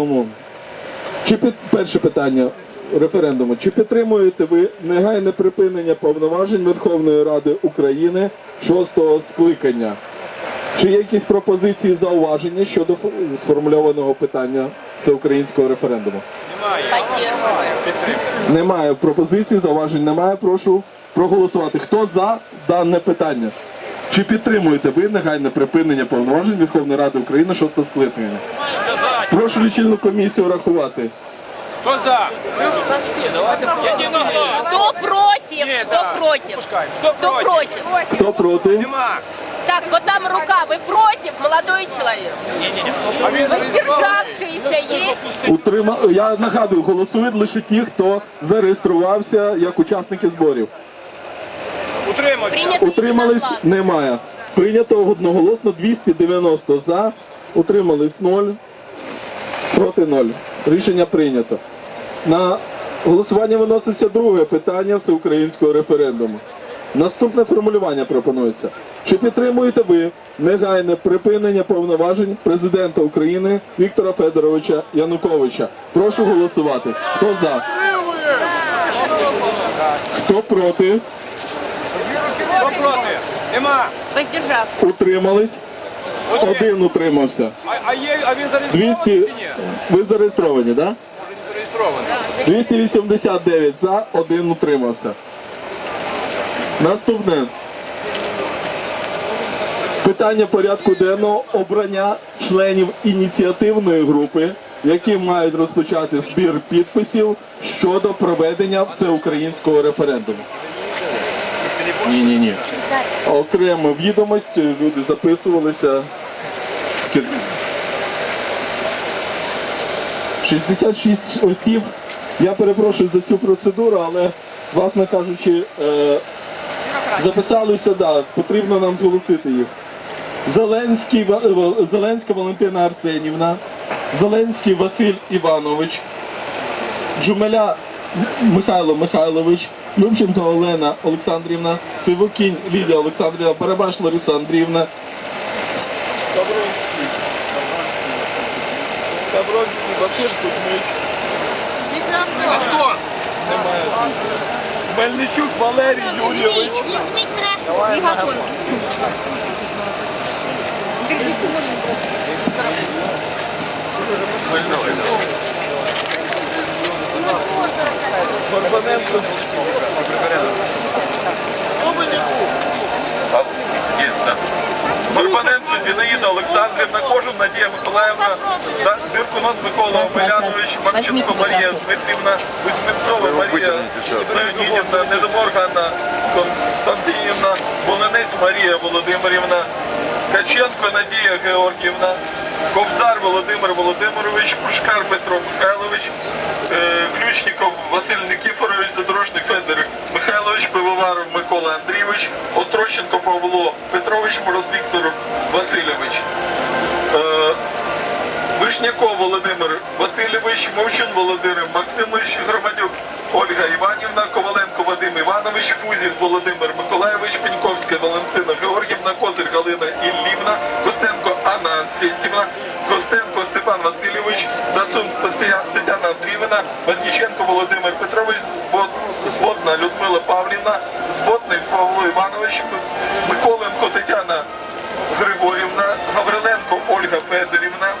наступному. Чи під перше питання референдуму? Чи підтримуєте ви негайне припинення повноважень Верховної Ради України шостого скликання? Чи є якісь пропозиції зауваження щодо сформульованого питання всеукраїнського референдуму? Немає пропозицій, зауважень немає. Прошу проголосувати. Хто за дане питання? Чи підтримуєте ви негайне припинення повноважень Верховної Ради України шостого скликання? Прошу лічильну комісію рахувати. Кто за? Я не могу. Кто против? Нет, Кто да. против? Пускай. Кто Кто против? против? Хто проти? Так, вот там рука. Вы против, молодой він Воздержавшиеся есть? Утрима... Я нагадую, голосують лише ті, хто зареєструвався як учасники зборів. утримався. Утримались немає. Прийнято одноголосно 290 за, утримались 0, проти 0. Рішення прийнято. На голосування виноситься друге питання всеукраїнського референдуму. Наступне формулювання пропонується. Чи підтримуєте ви негайне припинення повноважень президента України Віктора Федоровича Януковича? Прошу голосувати. Хто за? Хто проти? Хто проти? Нема. Утримались? Один утримався. А, а, є, а він 200... Ви зареєстровані, так? Да? 289 за, один утримався. Наступне. Питання порядку денного обрання членів ініціативної групи, які мають розпочати збір підписів щодо проведення всеукраїнського референдуму. Ні, ні, ні. Окремо відомість, люди записувалися. Скільки? 66 осіб. Я перепрошую за цю процедуру, але, власне кажучи, е, записалися, да, потрібно нам зголосити їх. Зеленський, Ва- Зеленська Валентина Арсенівна, Зеленський Василь Іванович, Джумеля Михайло Михайлович, Любченко Олена Олександрівна, Сивокінь Лідія Олександрівна, Барабаш Лариса Андріївна, Ставронський Василь Кузьмич. Немає. Мельничук Валерій Юрійович. Горбаненко. Горбаненко Зінаїда Олександрівна, Кожун Надія Миколаївна, Диркунос Микола Омелянович, Марченко Марія Дмитрівна, Кузьмінцова Марія Леонідівна, Недомор Ганна Константинівна, Волинець Марія Володимирівна, Каченко Надія Георгіївна, Ковзар Володимир Володимирович, Пушкар Петро Михайлович, е, Ключніков Василь Федір Пивоваров Микола Андрійович, Острощенко Павло Петрович, Мороз Віктор Васильович. Е, Вишняков Володимир Васильович, Мовчун Володимир Максимович, Громадюк Ольга Іванівна, Коваленко Вадим Іванович, Фузін Володимир Миколаєвич, Пеньковська Валентина Георгівна, Козир Галина Іллівна, Костенко Анна Антєнтівна, Костенко Степан Васильович, Дацун Тетяна Андріївна, Возніченко Володимир Петрович, Збод- Людмила Павлівна, Зботник Павло Іванович, Миколенко Тетяна Григорівна, Гавриленко Ольга Федорівна,